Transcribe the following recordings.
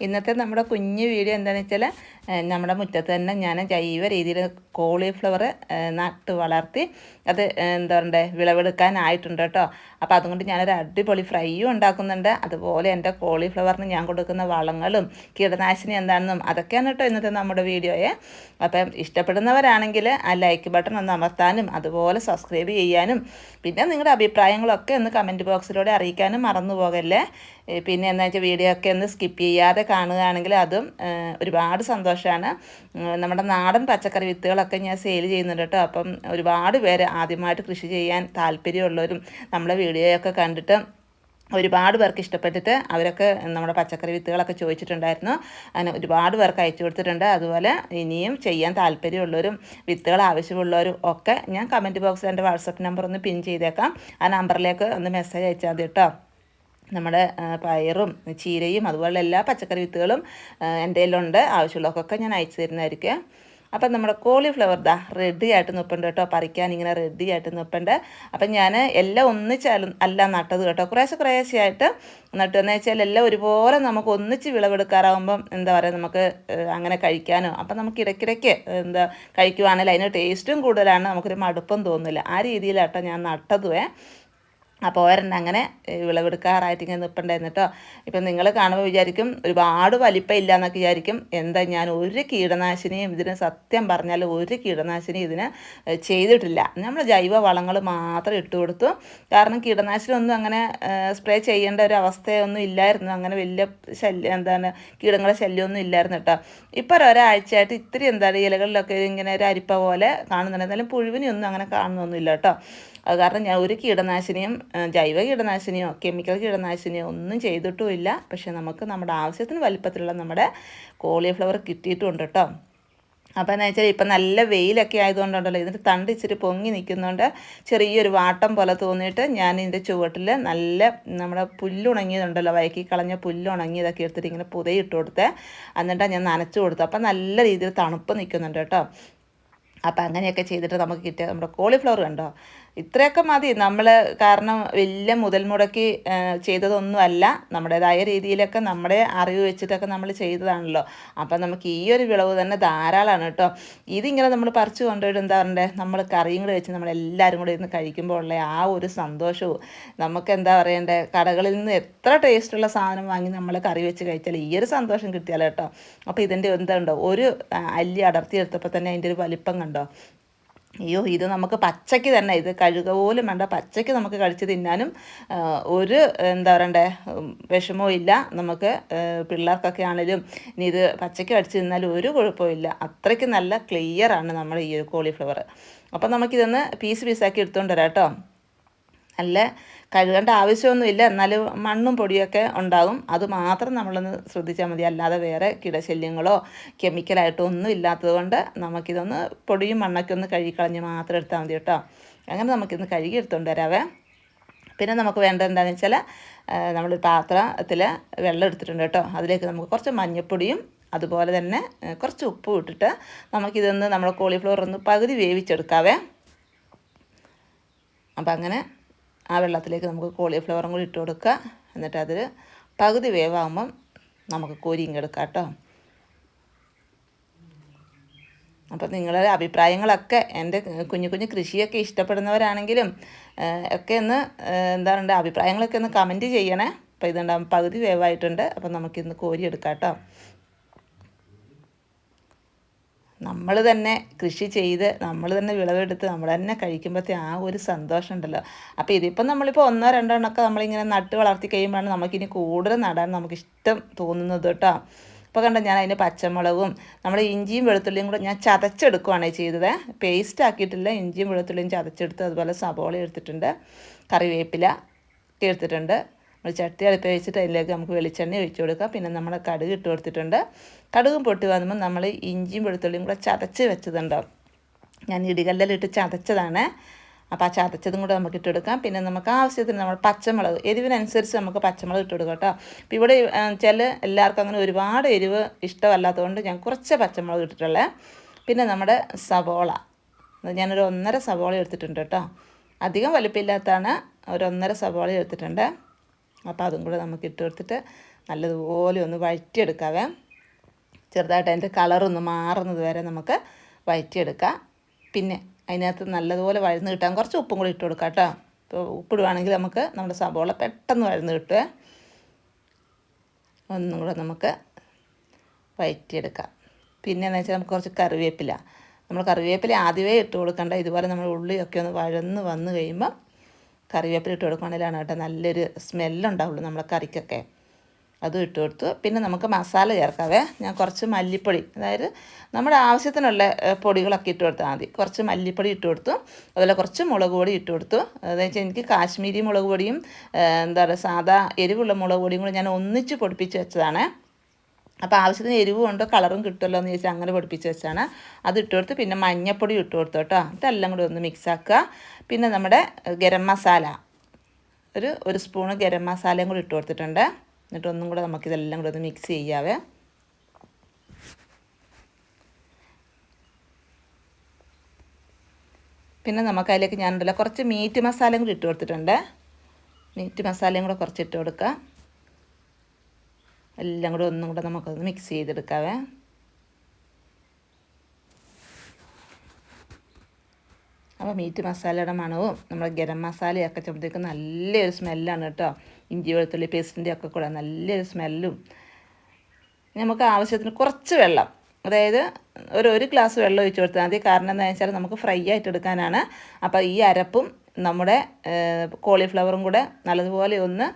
ഇന്നത്തെ നമ്മുടെ കുഞ്ഞ് വീഡിയോ എന്താണെന്ന് വെച്ചാൽ നമ്മുടെ മുറ്റത്ത് തന്നെ ഞാൻ ജൈവ രീതിയിൽ കോളിഫ്ലവർ നട്ട് വളർത്തി അത് എന്താ പറയണ്ടേ വിളവെടുക്കാനായിട്ടുണ്ട് കേട്ടോ. അപ്പോൾ അതുകൊണ്ട് ഞാനൊരു അടിപൊളി ഫ്രൈയും ഉണ്ടാക്കുന്നുണ്ട്. അതുപോലെ എന്റെ കോളിഫ്ലവറിന് ഞാൻ കൊടുക്കുന്ന വളങ്ങളും കീടനാശിനി എന്താണെന്നും അതൊക്കെയാണ് കേട്ടോ ഇന്നത്തെ നമ്മുടെ വീഡിയോയെ. അപ്പം ഇഷ്ടപ്പെടുന്നവരാണെങ്കിൽ ആ ലൈക്ക് ബട്ടൺ ഒന്ന് അമർത്താനും അതുപോലെ സബ്സ്ക്രൈബ് ചെയ്യാനും പിന്നെ നിങ്ങളുടെ അഭിപ്രായങ്ങളൊക്കെ ഒന്ന് കമന്റ് ബോക്സിലൂടെ അറിയിക്കാനും മറന്നു പോകല്ലേ. പിന്നെ എന്താ വെച്ചാൽ വീഡിയോ ഒക്കെ ഒന്ന് സ്കിപ്പ് ചെയ്യാതെ കാണുകയാണെങ്കിൽ അതും ഒരുപാട് സന്തോഷമാണ് നമ്മുടെ നാടൻ പച്ചക്കറി വിത്തുകളൊക്കെ ഞാൻ സെയിൽ ചെയ്യുന്നുണ്ട് കേട്ടോ. അപ്പം ഒരുപാട് പേര് ആദ്യമായിട്ട് കൃഷി ചെയ്യാൻ താല്പര്യമുള്ളവരും നമ്മുടെ വീഡിയോയൊക്കെ കണ്ടിട്ട് ഒരുപാട് പേർക്ക് ഇഷ്ടപ്പെട്ടിട്ട് അവരൊക്കെ നമ്മുടെ പച്ചക്കറി വിത്തുകളൊക്കെ ചോദിച്ചിട്ടുണ്ടായിരുന്നു. അങ്ങനെ ഒരുപാട് പേർക്ക് അയച്ചു കൊടുത്തിട്ടുണ്ട്. അതുപോലെ ഇനിയും ചെയ്യാൻ താല്പര്യമുള്ളവരും വിത്തുകൾ ആവശ്യമുള്ളവരും ഒക്കെ ഞാൻ കമന്റ് ബോക്സിൽ എന്റെ വാട്സപ്പ് നമ്പർ ഒന്ന് പിൻ ചെയ്തേക്കാം. ആ നമ്പറിലേക്ക് ഒന്ന് മെസ്സേജ് അയച്ചാൽ മതി കേട്ടോ. നമ്മുടെ പയറും ചീരയും അതുപോലെ എല്ലാ പച്ചക്കറി വിത്തുകളും എന്റെ കയ്യിലുണ്ട്. ആവശ്യമുള്ളവർക്കൊക്കെ ഞാൻ അയച്ചു തരുന്നതായിരിക്കും. അപ്പം നമ്മുടെ കോളിഫ്ലവർ ദാ റെഡി ആയിട്ട് നിൽപ്പുണ്ട് കേട്ടോ. പറിക്കാൻ ഇങ്ങനെ റെഡി ആയിട്ട് നിൽപ്പുണ്ട് അപ്പം ഞാൻ എല്ലാം ഒന്നിച്ചാലും അല്ല നട്ടത് കേട്ടോ. കുറേശ്ശെ കുറേശ്ശെ ആയിട്ട് നട്ടു. എന്ന് വെച്ചാൽ എല്ലാം ഒരുപോലെ നമുക്ക് ഒന്നിച്ച് വിളവെടുക്കാറാകുമ്പം എന്താ പറയുക നമുക്ക് അങ്ങനെ കഴിക്കാനോ അപ്പം നമുക്ക് ഇടയ്ക്കിടയ്ക്ക് എന്താ കഴിക്കുവാണെങ്കിൽ അതിന് ടേസ്റ്റും കൂടുതലാണ്. നമുക്കൊരു മടുപ്പം തോന്നില്ല ആ രീതിയിലാട്ടോ ഞാൻ നട്ടതുവേ. അപ്പോൾ ഒരെണ്ണം അങ്ങനെ വിളവെടുക്കാറായിട്ട് ഇങ്ങനെ നിൽപ്പുണ്ടായിരുന്നു കേട്ടോ ഇപ്പം നിങ്ങൾ കാണുമ്പോൾ വിചാരിക്കും ഒരുപാട് വലിപ്പം ഇല്ല എന്നൊക്കെ വിചാരിക്കും. എന്താ ഞാൻ ഒരു കീടനാശിനിയും ഇതിന് സത്യം പറഞ്ഞാൽ ഒരു കീടനാശിനി ഇതിന് ചെയ്തിട്ടില്ല. നമ്മൾ ജൈവ വളങ്ങൾ മാത്രം ഇട്ട് കൊടുത്തു. കാരണം കീടനാശിനി ഒന്നും അങ്ങനെ സ്പ്രേ ചെയ്യേണ്ട ഒരു അവസ്ഥയൊന്നും ഇല്ലായിരുന്നു. അങ്ങനെ വലിയ ശല്യം എന്താണ് കീടങ്ങളെ ശല്യമൊന്നും ഇല്ലായിരുന്നു കേട്ടോ ഇപ്പോൾ ഒരാഴ്ചയായിട്ട് ഇത്തിരി എന്താണ് ഇലകളിലൊക്കെ ഇങ്ങനെ ഒരു അരിപ്പ പോലെ കാണുന്നുണ്ട്. എന്നാലും പുഴുവിനെയൊന്നും അങ്ങനെ കാണുന്നൊന്നുമില്ല കേട്ടോ അത് കാരണം ഞാൻ ഒരു കീടനാശിനിയും ജൈവ കീടനാശിനിയോ കെമിക്കൽ കീടനാശിനിയോ ഒന്നും ചെയ്തിട്ടുമില്ല. പക്ഷെ നമുക്ക് നമ്മുടെ ആവശ്യത്തിന് വലിപ്പത്തിലുള്ള നമ്മുടെ കോളിഫ്ലവർ കിട്ടിയിട്ടുണ്ട് കേട്ടോ. അപ്പോൾ എന്ന് വെച്ചാൽ ഇപ്പം നല്ല വെയിലൊക്കെ ആയതുകൊണ്ടുണ്ടല്ലോ ഇതിന്റെ തണ്ട് ഇച്ചിരി പൊങ്ങി നിൽക്കുന്നുണ്ട്. ചെറിയൊരു വാട്ടം പോലെ തോന്നിയിട്ട് ഞാൻ ഇതിന്റെ ചുവട്ടിൽ നല്ല നമ്മുടെ പുല്ലുണങ്ങിയതുണ്ടല്ലോ വയക്കി കളഞ്ഞ പുല്ലുണങ്ങിയതൊക്കെ എടുത്തിട്ട് ഇങ്ങനെ പുതയിട്ട് കൊടുത്തേ. എന്നിട്ടാണ് ഞാൻ നനച്ചു കൊടുത്തു അപ്പം നല്ല രീതിയിൽ തണുപ്പ് നിൽക്കുന്നുണ്ട് കേട്ടോ. അപ്പം അങ്ങനെയൊക്കെ ചെയ്തിട്ട് നമുക്ക് കിട്ടിയ നമ്മുടെ കോളിഫ്ലവർ കണ്ടോ? ഇത്രയൊക്കെ മതി. നമ്മൾ കാരണം വലിയ മുതൽ മുടക്കി ചെയ്തതൊന്നുമല്ല. നമ്മുടേതായ രീതിയിലൊക്കെ നമ്മുടെ അറിവ് വെച്ചിട്ടൊക്കെ നമ്മൾ ചെയ്തതാണല്ലോ. അപ്പം നമുക്ക് ഈ ഒരു വിളവ് തന്നെ ധാരാളമാണ് കേട്ടോ. ഇതിങ്ങനെ നമ്മൾ പറിച്ചു കൊണ്ടുപോയിട്ട് എന്താ പറയണ്ടേ? നമ്മൾ കറിയും കൂടെ വെച്ച് നമ്മളെല്ലാവരും കൂടെ ഇരുന്ന് കഴിക്കുമ്പോൾ ഉള്ള ആ ഒരു സന്തോഷവും നമുക്ക് എന്താ പറയണ്ടേ? കടകളിൽ നിന്ന് എത്ര ടേസ്റ്റുള്ള സാധനം വാങ്ങി നമ്മൾ കറി വെച്ച് കഴിച്ചാൽ ഈ ഒരു സന്തോഷം കിട്ടിയാലോ കേട്ടോ. അപ്പോൾ ഇതിന്റെ എന്തുണ്ടോ? ഒരു അല്ലി അടർത്തി എടുത്തപ്പോൾ തന്നെ അതിന്റെ ഒരു വലിപ്പം കണ്ടോ? അയ്യോ ഇത് നമുക്ക് പച്ചയ്ക്ക് തന്നെ ഇത് കഴുക പോലും വേണ്ട പച്ചയ്ക്ക് നമുക്ക് കഴിച്ച് തിന്നാനും ഒരു എന്താ പറയണ്ടേ വിഷമവും ഇല്ല. നമുക്ക് പിള്ളേർക്കൊക്കെ ആണെങ്കിലും ഇനി ഇത് പച്ചയ്ക്ക് കഴിച്ച് തിന്നാലും ഒരു കുഴപ്പമില്ല അത്രയ്ക്ക് നല്ല ക്ലിയറാണ് നമ്മുടെ ഈ ഒരു കോളിഫ്ലവർ അപ്പം നമുക്കിതൊന്ന് പീസ് പീസാക്കി എടുത്തുകൊണ്ട് വരാം കേട്ടോ. നല്ല കഴുകേണ്ട ആവശ്യമൊന്നുമില്ല. എന്നാലും മണ്ണും പൊടിയൊക്കെ ഉണ്ടാകും. അത് മാത്രം നമ്മളൊന്ന് ശ്രദ്ധിച്ചാൽ മതി. അല്ലാതെ വേറെ കിടശല്യങ്ങളോ കെമിക്കലായിട്ടോ ഒന്നും ഇല്ലാത്തത് കൊണ്ട് നമുക്കിതൊന്ന് പൊടിയും മണ്ണൊക്കെ ഒന്ന് കഴുകിക്കളഞ്ഞ് മാത്രം എടുത്താൽ മതി കേട്ടോ. അങ്ങനെ നമുക്കിന്ന് കഴുകി എടുത്തുകൊണ്ട് വരാവേ. പിന്നെ നമുക്ക് വേണ്ടത് എന്താണെന്ന് വെച്ചാൽ നമ്മൾ പാത്രത്തിൽ വെള്ളം എടുത്തിട്ടുണ്ട് കേട്ടോ. അതിലേക്ക് നമുക്ക് കുറച്ച് മഞ്ഞൾപ്പൊടിയും അതുപോലെ തന്നെ കുറച്ച് ഉപ്പും ഇട്ടിട്ട് നമുക്കിതൊന്ന് നമ്മുടെ കോളിഫ്ലവർ ഒന്ന് പകുതി വേവിച്ചെടുക്കാവേ. അപ്പം അങ്ങനെ ആ വെള്ളത്തിലേക്ക് നമുക്ക് കോളിഫ്ലവറും കൂടി ഇട്ട് കൊടുക്കുക. എന്നിട്ട് അതിൽ പകുതി വേവാകുമ്പം നമുക്ക് കോരിയും എടുക്കാം കേട്ടോ. അപ്പം നിങ്ങളുടെ അഭിപ്രായങ്ങളൊക്കെ എന്റെ കുഞ്ഞു കുഞ്ഞു കൃഷിയൊക്കെ ഇഷ്ടപ്പെടുന്നവരാണെങ്കിലും ഒക്കെ ഒന്ന് എന്താ പറയുക അഭിപ്രായങ്ങളൊക്കെ ഒന്ന് കമന്റ് ചെയ്യണേ. അപ്പോൾ ഇതുണ്ടാകും പകുതി വേവായിട്ടുണ്ട്. അപ്പം നമുക്കിന്ന് കോരിയെടുക്കാം കേട്ടോ. നമ്മൾ തന്നെ കൃഷി ചെയ്ത് നമ്മൾ തന്നെ വിളവെടുത്ത് നമ്മൾ തന്നെ കഴിക്കുമ്പോഴത്തെ ആ ഒരു സന്തോഷം ഉണ്ടല്ലോ അപ്പോൾ ഇതിപ്പം നമ്മളിപ്പോൾ ഒന്നോ രണ്ടോ എണ്ണമൊക്കെ നമ്മളിങ്ങനെ നട്ട് വളർത്തി കഴിയുമ്പോഴാണ് നമുക്കിനി കൂടുതൽ നടാൻ നമുക്ക് ഇഷ്ടം തോന്നുന്നത് കേട്ടോ. ഇപ്പോൾ കണ്ട ഞാൻ അതിന് പച്ചമുളകും നമ്മുടെ ഇഞ്ചിയും വെളുത്തുള്ളിയും കൂടെ ഞാൻ ചതച്ചെടുക്കുവാണ് ചെയ്തത്. പേസ്റ്റ് ആക്കിയിട്ടില്ല ഇഞ്ചിയും വെളുത്തുള്ളിയും ചതച്ചെടുത്ത് അതുപോലെ സബോള എടുത്തിട്ടുണ്ട് കറിവേപ്പില എടുത്തിട്ടുണ്ട്. നമ്മൾ ചട്ടി അടുപ്പ് വെച്ചിട്ട് അതിലേക്ക് നമുക്ക് വെളിച്ചെണ്ണ ഒഴിച്ചു കൊടുക്കാം. പിന്നെ നമ്മൾ കടുക് ഇട്ട് കൊടുത്തിട്ടുണ്ട്. കടുകും പൊട്ടി വന്നുമ്പോൾ നമ്മൾ ഇഞ്ചിയും വെളുത്തുള്ളിയും കൂടെ ചതച്ച് വെച്ചതുണ്ടാവും ഞാൻ ഇടികല്ലിലിട്ട് ചതച്ചതാണ്. അപ്പോൾ ആ ചതച്ചതും കൂടെ നമുക്ക് ഇട്ട് കൊടുക്കാം. പിന്നെ നമുക്ക് ആവശ്യത്തിന് നമ്മൾ പച്ചമുളക് എരിവിനനുസരിച്ച് നമുക്ക് പച്ചമുളക് ഇട്ട് കൊടുക്കാം കേട്ടോ. അപ്പോൾ ഇവിടെ ചില എല്ലാവർക്കും അങ്ങനെ ഒരുപാട് എരിവ് ഇഷ്ടമല്ലാത്തതുകൊണ്ട് ഞാൻ കുറച്ച് പച്ചമുളക് ഇട്ടിട്ടുള്ളത് പിന്നെ നമ്മുടെ സവോള. ഞാനൊരു ഒന്നര സവോള എടുത്തിട്ടുണ്ട് കേട്ടോ. അധികം വലിപ്പമില്ലാത്തതാണ് ഒരു ഒന്നര സവോള എടുത്തിട്ടുണ്ട്. അപ്പോൾ അതും കൂടെ നമുക്ക് ഇട്ട് കൊടുത്തിട്ട് നല്ലതുപോലെ ഒന്ന് വഴറ്റിയെടുക്കാവേ. ചെറുതായിട്ട് അതിന്റെ കളറൊന്ന് മാറുന്നത് വരെ നമുക്ക് വഴറ്റിയെടുക്കാം. പിന്നെ അതിനകത്ത് നല്ലതുപോലെ വഴന്ന് കിട്ടാൻ കുറച്ച് ഉപ്പും കൂടി ഇട്ട് കൊടുക്കാം കേട്ടോ. ഇപ്പോൾ ഉപ്പിടുവാണെങ്കിൽ നമുക്ക് നമ്മുടെ സബോള പെട്ടെന്ന് വഴന്ന് കിട്ടുക ഒന്നും കൂടെ നമുക്ക് വഴറ്റിയെടുക്കാം. പിന്നെ എന്ന് വെച്ചാൽ നമുക്ക് കുറച്ച് കറിവേപ്പില. നമ്മൾ കറിവേപ്പില ആദ്യമേ ഇട്ട് കൊടുക്കേണ്ട. ഇതുപോലെ നമ്മൾ ഉള്ളിയൊക്കെ ഒന്ന് വഴന്ന് വന്ന് കഴിയുമ്പോൾ കറിവേപ്പില ഇട്ട് കൊടുക്കുകയാണെങ്കിലാണ് കേട്ടോ നല്ലൊരു സ്മെല്ലുണ്ടാവുള്ളൂ നമ്മളെ കറിക്കൊക്കെ. അതും ഇട്ട് കൊടുത്തു. പിന്നെ നമുക്ക് മസാല ചേർക്കാവേ. ഞാൻ കുറച്ച് മല്ലിപ്പൊടി അതായത് നമ്മുടെ ആവശ്യത്തിനുള്ള പൊടികളൊക്കെ ഇട്ട് കൊടുത്താൽ മതി. കുറച്ച് മല്ലിപ്പൊടി ഇട്ട് കൊടുത്തു. അതുപോലെ കുറച്ച് മുളക് പൊടി ഇട്ട് കൊടുത്തു. അതെന്ന് വെച്ചാൽ എനിക്ക് കാശ്മീരി മുളക് പൊടിയും എന്താ പറയുക സാധാ എരിവുള്ള മുളക് പൊടിയും കൂടി ഞാൻ ഒന്നിച്ച് പൊടിപ്പിച്ച് വെച്ചതാണ്. അപ്പോൾ ആവശ്യത്തിന് എരിവും ഉണ്ട് കളറും കിട്ടുമല്ലോ എന്ന് ചോദിച്ചാൽ അങ്ങനെ പൊടിപ്പിച്ച് വെച്ചാണ്. അത് ഇട്ട് കൊടുത്ത് പിന്നെ മഞ്ഞപ്പൊടി ഇട്ട് കൊടുത്തു കേട്ടോ. ഇതെല്ലാം കൂടി ഒന്ന് മിക്സ് ആക്കുക. പിന്നെ നമ്മുടെ ഗരം മസാല. ഒരു ഒരു സ്പൂണ് ഗരം മസാലയും കൂടി ഇട്ട് കൊടുത്തിട്ടുണ്ട്. എന്നിട്ട് ഒന്നും കൂടെ നമുക്കിതെല്ലാം കൂടി ഒന്ന് മിക്സ് ചെയ്യാവേ. പിന്നെ നമുക്ക് അതിലേക്ക് ഞാനുണ്ടല്ലോ കുറച്ച് മീറ്റ് മസാലയും കൂടി ഇട്ട് കൊടുത്തിട്ടുണ്ട്. മീറ്റ് മസാലയും കൂടെ കുറച്ച് ഇട്ട് കൊടുക്കുക. എല്ലാം കൂടെ ഒന്നും കൂടെ നമുക്കൊന്ന് മിക്സ് ചെയ്തെടുക്കാവേ. അപ്പോൾ മീറ്റ് മസാലയുടെ മണവും നമ്മുടെ ഗരം മസാലയൊക്കെ ചുമത്തേക്ക് നല്ലൊരു സ്മെല്ലാണ് കേട്ടോ. ഇഞ്ചി വെളുത്തുള്ളി പേസ്റ്റിന്റെ ഒക്കെ കൂടെ നല്ലൊരു സ്മെല്ലും നമുക്ക് ആവശ്യത്തിന് കുറച്ച് വെള്ളം. അതായത് ഒരു ഒരു ഗ്ലാസ് വെള്ളം ഒഴിച്ച് കൊടുത്താൽ മതി. കാരണം എന്താണെന്ന് വെച്ചാൽ നമുക്ക് ഫ്രൈ ആയിട്ട് എടുക്കാനാണ്. അപ്പോൾ ഈ അരപ്പും നമ്മുടെ കോളിഫ്ലവറും കൂടെ നല്ലതുപോലെ ഒന്ന്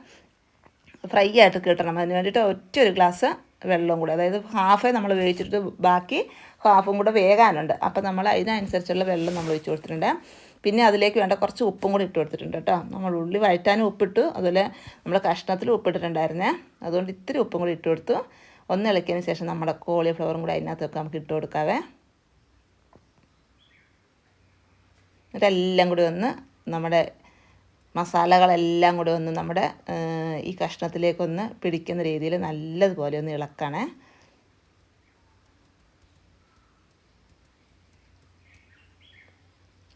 ഫ്രൈ ആയിട്ട് കിട്ടണം. അതിന് വേണ്ടിയിട്ട് ഒറ്റ ഒരു ഗ്ലാസ് വെള്ളവും കൂടി. അതായത് ഹാഫേ നമ്മൾ വേവിച്ചിട്ട് ബാക്കി ഹാഫും കൂടെ വേകാനുണ്ട്. അപ്പോൾ നമ്മൾ അതിനനുസരിച്ചുള്ള വെള്ളം നമ്മൾ ഒഴിച്ച് കൊടുത്തിട്ടുണ്ട്. പിന്നെ അതിലേക്ക് വേണ്ട കുറച്ച് ഉപ്പും കൂടി ഇട്ട് കൊടുത്തിട്ടുണ്ട് കേട്ടോ. നമ്മൾ ഉള്ളി വഴറ്റാനും ഉപ്പിട്ടു. അതുപോലെ നമ്മൾ കഷ്ണത്തിൽ ഉപ്പിട്ടിട്ടുണ്ടായിരുന്നേ. അതുകൊണ്ട് ഇത്തിരി ഉപ്പും കൂടി ഇട്ട് കൊടുത്തു. ഒന്ന് ഇളക്കിയതിന് ശേഷം നമ്മുടെ കോളിഫ്ലവറും കൂടി അതിനകത്തൊക്കെ നമുക്ക് ഇട്ട് കൊടുക്കാവേ. എന്നിട്ടെല്ലാം കൂടി ഒന്ന് നമ്മുടെ മസാലകളെല്ലാം കൂടി ഒന്ന് നമ്മുടെ ഈ കഷ്ണത്തിലേക്കൊന്ന് പിടിക്കുന്ന രീതിയിൽ നല്ലതുപോലെ ഒന്ന് ഇളക്കണേ.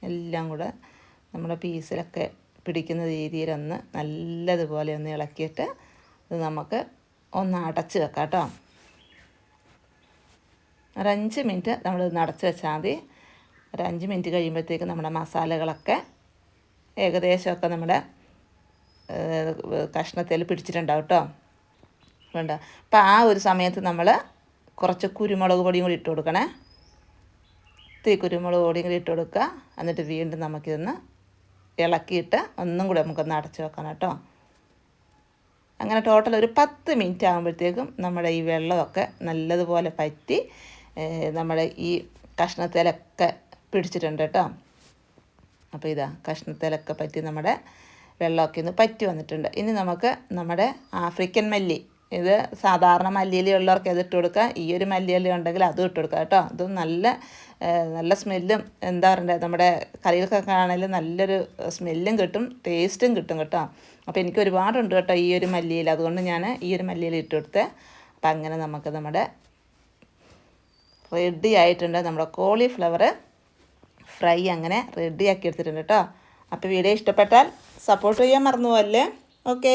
എല്ലാം കൂടെ നമ്മുടെ പീസിലൊക്കെ പിടിക്കുന്ന രീതിയിലൊന്ന് നല്ലതുപോലെ ഒന്ന് ഇളക്കിയിട്ട് ഇത് നമുക്ക് ഒന്ന് അടച്ച് വെക്കാം കേട്ടോ. ഒരഞ്ച് മിനിറ്റ് നമ്മൾ അടച്ച് വെച്ചാൽ മതി. ഒരഞ്ച് മിനിറ്റ് കഴിയുമ്പോഴത്തേക്ക് നമ്മുടെ മസാലകളൊക്കെ ഏകദേശമൊക്കെ നമ്മുടെ കഷ്ണത്തിൽ പിടിച്ചിട്ടുണ്ടാവും കേട്ടോ വേണ്ട. അപ്പം ആ ഒരു സമയത്ത് നമ്മൾ കുറച്ച് കുരുമുളക് പൊടിയും കൂടി ഇട്ട് കൊടുക്കണേ. ഇത്തിരി കുരുമുളക് പൊടിയും കൂടി ഇട്ട് കൊടുക്കുക. എന്നിട്ട് വീണ്ടും നമുക്കിതൊന്ന് ഇളക്കിയിട്ട് ഒന്നും കൂടി നമുക്കൊന്ന് അടച്ച് വെക്കണം കേട്ടോ. അങ്ങനെ ടോട്ടൽ ഒരു പത്ത് മിനിറ്റ് ആകുമ്പോഴത്തേക്കും നമ്മുടെ ഈ വെള്ളമൊക്കെ നല്ലതുപോലെ പറ്റി നമ്മുടെ ഈ കഷ്ണത്തിലൊക്കെ പിടിച്ചിട്ടുണ്ട് കേട്ടോ. അപ്പോൾ ഇതാ കഷ്ണത്തിലൊക്കെ പറ്റി നമ്മുടെ വെള്ളമൊക്കെ ഒന്ന് പറ്റി വന്നിട്ടുണ്ട്. ഇനി നമുക്ക് നമ്മുടെ ആഫ്രിക്കൻ മല്ലി. ഇത് സാധാരണ മല്ലിയില ഉള്ളവർക്ക് ഇത് ഇട്ട് കൊടുക്കുക. ഈ ഒരു മല്ലിയില ഉണ്ടെങ്കിൽ അതും ഇട്ട് കൊടുക്കുക കേട്ടോ. അതും നല്ല നല്ല സ്മെല്ലും എന്താ പറയണ്ടേ നമ്മുടെ കറികൾക്കൊക്കെ ആണെങ്കിലും നല്ലൊരു സ്മെല്ലും കിട്ടും ടേസ്റ്റും കിട്ടും കേട്ടോ. അപ്പോൾ എനിക്ക് ഒരുപാടുണ്ട് കേട്ടോ ഈ ഒരു മല്ലിയില. അതുകൊണ്ട് ഞാൻ ഈ ഒരു മല്ലിയില ഇട്ട് കൊടുത്ത് അപ്പം അങ്ങനെ നമുക്ക് നമ്മുടെ റെഡി ആയിട്ടുണ്ട്. നമ്മുടെ കോളിഫ്ലവർ ഫ്രൈ അങ്ങനെ റെഡിയാക്കി എടുത്തിട്ടുണ്ട് കേട്ടോ. അപ്പോൾ വീഡിയോ ഇഷ്ടപ്പെട്ടാൽ സപ്പോർട്ട് ചെയ്യാൻ മറന്നു പോകല്ലേ ഓക്കേ.